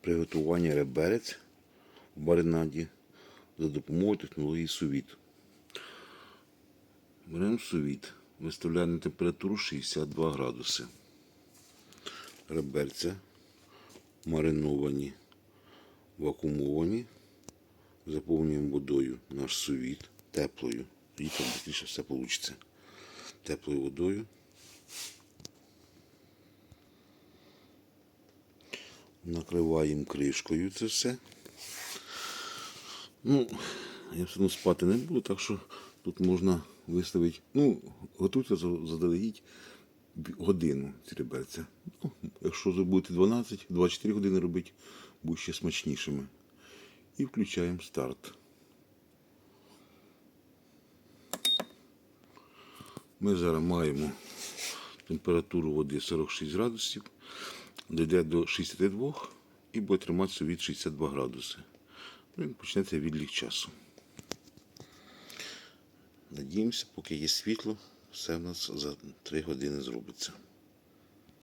Приготування реберець в маринаді за допомогою технології сувіт. Беремо сувіт, виставляємо на температуру 62 градуси. Реберця мариновані, вакуумовані. Заповнюємо водою наш сувіт теплою. І там більше все вийде. Теплою водою. Накриваємо кришкою це все. Ну, я все одно спати не буду, так що тут можна виставити. Ну, готуйте за- заздалегідь годину ці реберця. Ну, якщо зробити 12, 24 години робити, будуть ще смачнішими. І включаємо старт. Ми зараз маємо температуру води 46 градусів, дійде до 62 і буде триматися від 62 градуси. Ну, Він почнеться відлік часу. Надіємося, поки є світло, все в нас за 3 години зробиться.